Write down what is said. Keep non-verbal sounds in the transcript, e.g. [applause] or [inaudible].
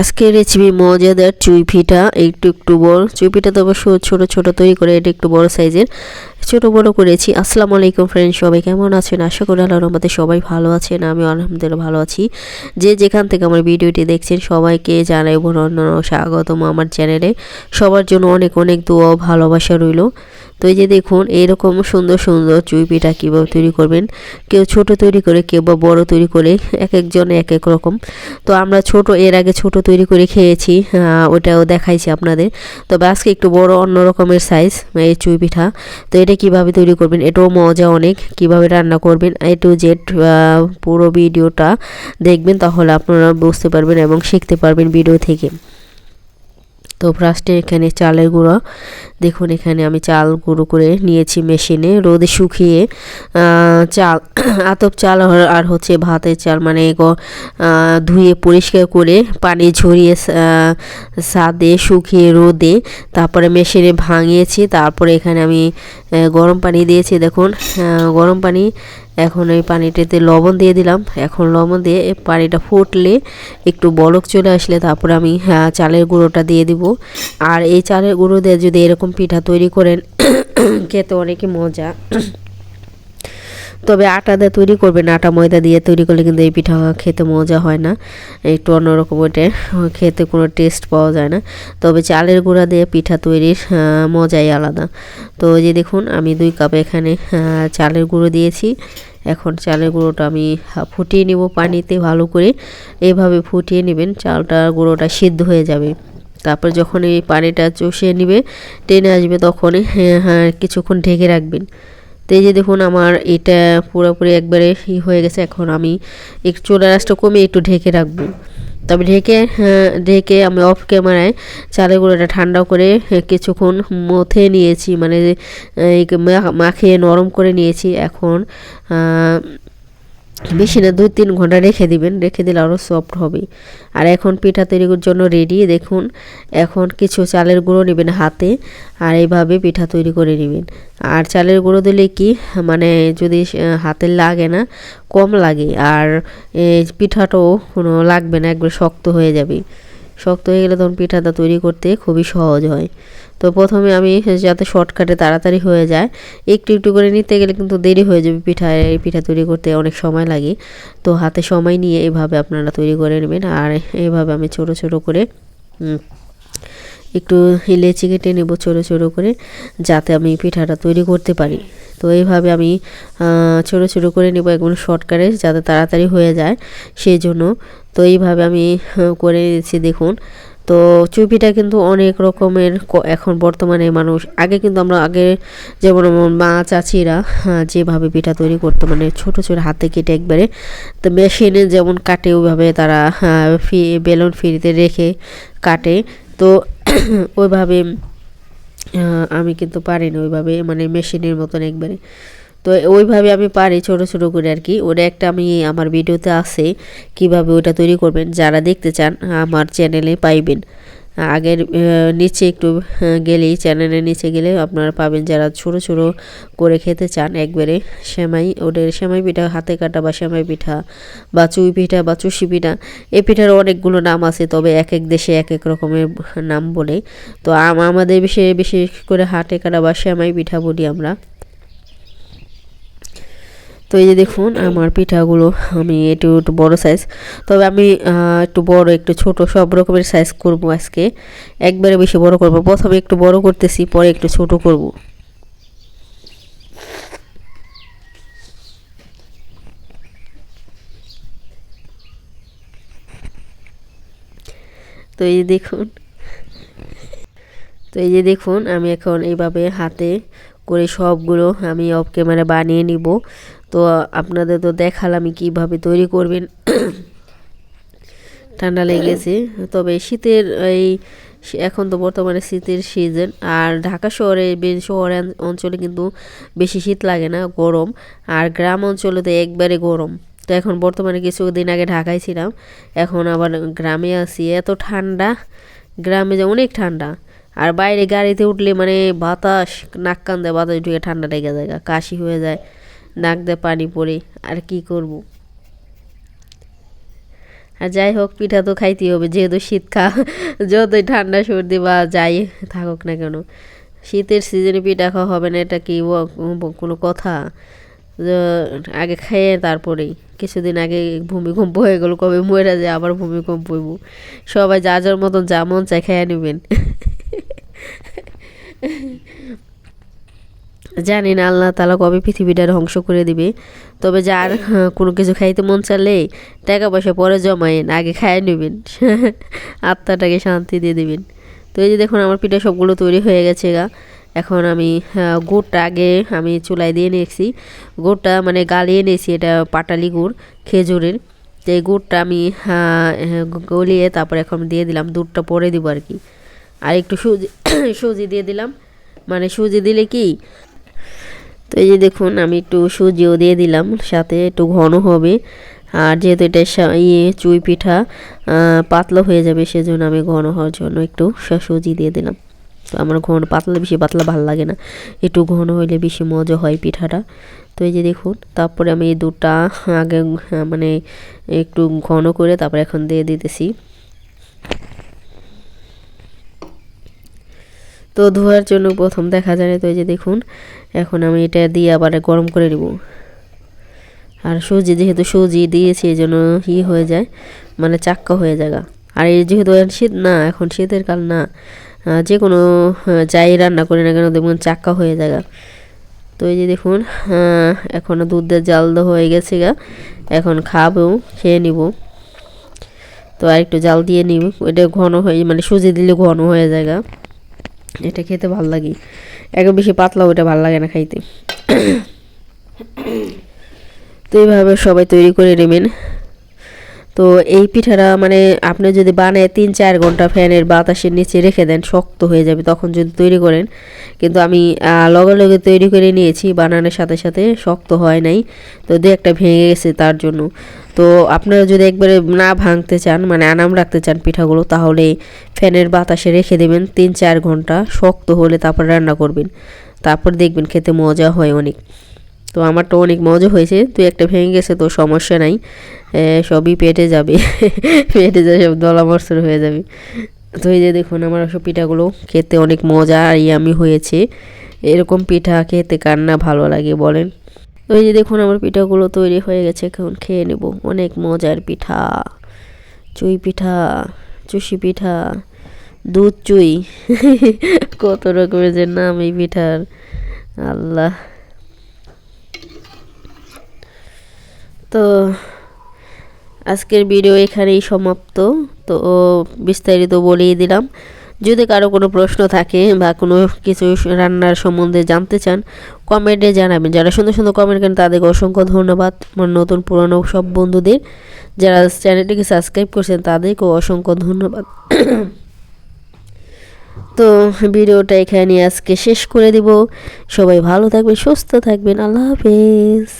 আজকের রেসিপি মজাদার চুই পিঠা, একটু একটু বড়। চুই পিঠা তো অবশ্য ছোট ছোট তৈরি করে এটা একটু বড় সাইজের। ছোট বড় করেছি। আসসালামু আলাইকুম ফ্রেন্ড সবাই কেমন আছেন? আশা করি আল্লাহর রহমতে সবাই ভালো আছেন আমি আলহামদুলিল্লাহ ভালো আছি। যে যেখান থেকে আমার ভিডিওটি দেখছেন, সবাইকে জানাই অন্য স্বাগতম আমার চ্যানেলে সবার জন্য অনেক অনেক দোয়া ভালোবাসা রইল। তো এই যে দেখুন, এইরকম সুন্দর সুন্দর চুই পিঠা কীভাবে তৈরি করবেন, কেউ ছোট তৈরি করে, কেউ বা বড় তৈরি করে, এক একজন এক এক রকম। তো আমরা ছোট, এর আগে ছোট তৈরি করে খেয়েছি ওটাও দেখাইছি আপনাদের। তবে আজকে একটু বড়, অন্য রকমের সাইজ এই চুই পিঠা তো এটা কীভাবে তৈরি করবেন, এটাও মজা অনেক, কীভাবে রান্না করবেন, এ টু জেড পুরো ভিডিওটা দেখবেন, তাহলে আপনারা বুঝতে পারবেন এবং শিখতে পারবেন ভিডিও থেকে। তো ফার্স্টে এখানে চালের গুঁড়ো। দেখুন এখানে আমি চাল গুঁড়ো করে নিয়েছি মেশিনে। রোদে শুকিয়ে চাল, [clears throat] আতপ চাল আর হচ্ছে ভাতের চাল। মানে ধুয়ে পরিষ্কার করে পানি ঝরিয়ে সাদে শুকিয়ে রোদে তারপরে মেশিনে ভাঙিয়েছি। তারপরে এখানে আমি গরম পানি দিয়েছি। দেখুন গরম পানি এখন এই পানিটাতে লবণ দিয়ে দিলাম। এখন লবণ দিয়ে পানিটা ফুটলে একটু বলক চলে আসলে তারপর আমি চালের গুঁড়োটা দিয়ে দিব। আর এই চালের গুঁড়ো দিয়ে যদি এরকম পিঠা তৈরি করেন, [coughs] খেতে অনেকই মজা। তবে আটা দিয়ে তৈরি করবেন আটা ময়দা দিয়ে তৈরি করলে কিন্তু এই পিঠা খেতে মজা হয় না। একটু অন্যরকম ওইটা, খেতে কোনো টেস্ট পাওয়া যায় না। তবে চালের গুঁড়া দিয়ে পিঠা তৈরির মজাই আলাদা। তো যে দেখুন, আমি দুই কাপ এখানে চালের গুঁড়ো দিয়েছি। এখন চালের গুঁড়োটা আমি ফুটিয়ে নিব পানিতে ভালো করে। এভাবে ফুটিয়ে নেবেন, চালটা গুঁড়োটা সিদ্ধ হয়ে যাবে। তারপর যখন এই পানিটা চষিয়ে নেবে, টেনে আসবে তখনই হ্যাঁ হ্যাঁ কিছুক্ষণ ঢেকে রাখবেন। তো এই যে দেখুন আমার এটা পুরোপুরি একবারে ই হয়ে গেছে এখন আমি একটু চুলা রাসটা কমে একটু ঢেকে রাখব। তবে ঢেকে হ্যাঁ, ঢেকে আমি অফ ক্যামেরায় চালের গুঁড়োটা ঠান্ডা করে কিছুক্ষণ মথে নিয়েছি মানে মাখিয়ে নরম করে নিয়েছি। এখন বেশি না, দুই তিন ঘণ্টা রেখে দিবেন, রেখে দিলে আরও সফট হবে। আর এখন পিঠা তৈরির জন্য রেডি দেখুন, এখন কিছু চালের গুঁড়ো নেবেন হাতে, আর এইভাবে পিঠা তৈরি করে নেবেন। আর চালের গুঁড়ো দিলে কি মানে যদি হাতে লাগে না, কম লাগে, আর পিঠাটাও কোনো লাগবে না, একবার শক্ত হয়ে যাবে। শক্ত হয়ে গেলে তখন পিঠাটা তৈরি করতে খুবই সহজ হয়। তো প্রথমে আমি যাতে শর্টকাটে তাড়াতাড়ি হয়ে যায়, একটু একটু করে নিতে গেলে কিন্তু দেরি হয়ে যাবে পিঠা, এই পিঠা তৈরি করতে অনেক সময় লাগে। তো হাতে সময় নিয়ে এভাবে আপনারা তৈরি করে নেবেন। আর এইভাবে আমি ছোট ছোট করে একটু লেচি কেটে নেব ছোটো ছোটো করে, যাতে আমি পিঠাটা তৈরি করতে পারি। তো এইভাবে আমি ছোটো ছোটো করে নেব একদম শর্টকাটে যাতে তাড়াতাড়ি হয়ে যায় সেই জন্য তো এইভাবে আমি করে নিয়েছি দেখুন। তো চুপিটা কিন্তু অনেক রকমের এখন বর্তমানে মানুষ, আগে কিন্তু আমরা আগে যেমন মা চাচিরা যেভাবে পিঠা তৈরি করতো মানে ছোট ছোট হাতে কেটে একবারে, তো মেশিনে যেমন কাটে, ওইভাবে তারা ফি, বেলুন ফিরিতে রেখে কাটে। তো [clears throat] ওইভাবে আমি কিন্তু পারি না ওইভাবে মানে মেশিনের মতন একবারে। তো ওইভাবে আমি পারি ছোট ছোট করে আর কি। ওটা একটা আমি, আমার ভিডিওতে আছে কীভাবে ওটা তৈরি করবেন। যারা দেখতে চান, আমার চ্যানেলে পাইবেন। আগের নিচে একটু গেলেই চ্যানেলের নিচে গেলে আপনারা পাবেন যারা ছোট ছোট করে খেতে চান একবারে সেমাই, ওদের সেমাই পিঠা, হাতে কাটা বা সেমাই পিঠা বা চুই পিঠা বা চুষি পিঠা, এই পিঠার অনেকগুলো নাম আছে, তবে এক এক দেশে এক এক রকমের নাম বলে। তো আমাদের বিশেষ বিশেষ করে হাতে কাটা বা সেমাই পিঠা বলি আমরা। তো এই যে দেখুন, আমার পিঠাগুলো আমি একটু একটু বড় সাইজ তবে আমি একটু বড়, একটু ছোট, সব রকমের সাইজ করব আজকে। একবারে বেশি বড় করব প্রথমে একটু বড় করতেছি, পরে একটু ছোট করব। তো এই দেখুন, তো এই যে দেখুন, আমি এখন এইভাবে হাতে করে সবগুলো আমি অফ ক্যামেরা বানিয়ে নিব। তো আপনাদের তো দেখালাম কীভাবে তৈরি করবেন। ঠান্ডা লেগেছে। তবে শীতের এই এখন তো বর্তমানে শীতের সিজন আর ঢাকা শহরে শহর অঞ্চলে কিন্তু বেশি শীত লাগে না, গরম। আর গ্রাম অঞ্চলে তো একবারে গরম। তো এখন বর্তমানে কিছুদিন আগে ঢাকায় ছিলাম, এখন আবার গ্রামে আছি। এত ঠান্ডা, গ্রামে যে অনেক ঠান্ডা। আর বাইরে গাড়িতে উঠলে মানে বাতাস, নাক কান দেয় বাতাস ঢুকে ঠান্ডা লেগে যায় কাশি হয়ে যায়। নাক দিয়ে পানি পড়ে, আর কি করব? আর যাই হোক, পিঠা তো খাইতেই হবে, যেহেতু শীত খা, যতই ঠান্ডা সর্দি বা যাই থাকুক না কেন, শীতের সিজনে পিঠা খাওয়া হবে না, এটা কি কোনো কথা? আগে খেয়ে তারপরেই, কিছুদিন আগে ভূমিকম্প হয়ে গেল, কবে মরে যায়, আবার ভূমিকম্প হইব। সবাই যা যার মতন যা মন চায় খেয়ে নেবেন। জানি না আল্লাহ তালা কবে পৃথিবীটা ধ্বংস করে দিবে। তবে যার হ্যাঁ, কোনো কিছু খাইতে মন চালে টাকা পয়সা পরে জমায়েন আগে খাইয়ে নেবেন। [laughs] আত্মাটাকে শান্তি দিয়ে দেবেন। তো এই যে দেখুন আমার পিঠা সবগুলো তৈরি হয়ে গেছে গা। এখন আমি আহ, গুড়টা আগে আমি চুলায় দিয়ে নিয়েছি। গুড়টা মানে গালিয়ে নিয়েছি এটা পাটালি গুড় খেজুরের। তো এই গুড়টা আমি গলিয়ে তারপর এখন দিয়ে দিলাম দুধটা পরে দিব আর কি। আর একটু সুজি [coughs] সুজি দিয়ে দিলাম। মানে সুজি দিলে কি তো এই যে দেখুন, আমি একটু সুজিও দিয়ে দিলাম, সাথে একটু ঘন হবে। আর যেহেতু এটা ইয়ে চুই পিঠা পাতলা হয়ে যাবে, সেজন্য আমি ঘন হওয়ার জন্য একটু সুজি দিয়ে দিলাম। তো আমার ঘন পাতলা, বেশি পাতলা ভালো লাগে না। একটু ঘন হইলে বেশি মজা হয় পিঠাটা। তো এই যে দেখুন, তারপরে আমি এই দুধটা আগে মানে একটু ঘন করে তারপরে এখন দিয়ে দিতেছি। তো ধোয়ার জন্য প্রথম দেখা যায় না তো এই যে দেখুন এখন আমি এটা দিয়ে আবার গরম করে নেব। আর সুজি যেহেতু সুজি দিয়েছি এই জন্য ই হয়ে যায় মানে চাক্কা হয়ে যায়গা আর এই যেহেতু শীত না এখন শীতের কাল না যে কোনো আহ, যাই রান্না করি না কেন দেখুন চাক্কা হয়ে যায়গা তো এই যে দেখুন আহ, এখনও দুধের জাল হয়ে গেছে গা এখন খাব খেয়ে নিব। তো আর একটু জাল দিয়ে নিব এটা ঘন হয়ে মানে সুজি দিলে ঘন হয়ে যায়। এটা খেতে ভালো লাগে। এক বেশি পাতলা ওটা ভালো লাগে না খাইতে। তো এইভাবে সবাই তৈরি করে নেবেন। তো এই পিঠাটা মানে আপনি যদি বানায় তিন চার ঘণ্টা ফ্যানের বাতাসের নিচে রেখে দেন, শক্ত হয়ে যাবে তখন যদি তৈরি করেন। কিন্তু আমি লগে লগে তৈরি করে নিয়েছি, বানানোর সাথে সাথে শক্ত হয় নাই। তো দু একটা ভেঙে গেছে তার জন্য। তো আপনারা যদি একবারে না ভাঙতে চান মানে আনাম রাখতে চান পিঠাগুলো, তাহলে ফ্যানের বাতাসে রেখে দেবেন তিন চার ঘণ্টা, শক্ত হলে তারপর রান্না করবেন। তারপর দেখবেন খেতে মজা হয় অনেক। তো আমার তো অনেক মজা হয়েছে, তুই একটা ভেঙে গেছে তো সমস্যা নাই। সবই পেটে যাবে [laughs] পেটে যাবে, সব দলা মরসর হয়ে যাবে। তো এই যে দেখুন আমার সব পিঠাগুলো খেতে অনেক মজা আর ইয়ামি হয়েছে। এরকম পিঠা খেতে কার না ভালো লাগে বলেন। তো এই যে দেখুন আমার পিঠাগুলো তৈরি হয়ে গেছে, এখন খেয়ে নেব। অনেক মজার পিঠা। চুই পিঠা, চুষি পিঠা, দুধ চুই। [laughs] কত রকমের যে নাম এই পিঠার। আল্লাহ। তো আজকের ভিডিও এখানেই সমাপ্ত। তো বিস্তারিত বলেই দিলাম, যদি কারও কোনো প্রশ্ন থাকে বা কোনো কিছু রান্নার সম্বন্ধে জানতে চান, কমেন্টে জানাবেন। যারা সুন্দর সুন্দর কমেন্ট করেন, তাদেরকে অসংখ্য ধন্যবাদ। আমার নতুন পুরনো সব বন্ধুদের, যারা চ্যানেলটিকে সাবস্ক্রাইব করছেন, তাদেরকেও অসংখ্য ধন্যবাদ। তো ভিডিওটা এখানে আজকে শেষ করে দিব। সবাই ভালো থাকবেন, সুস্থ থাকবেন। আল্লাহ হাফেজ।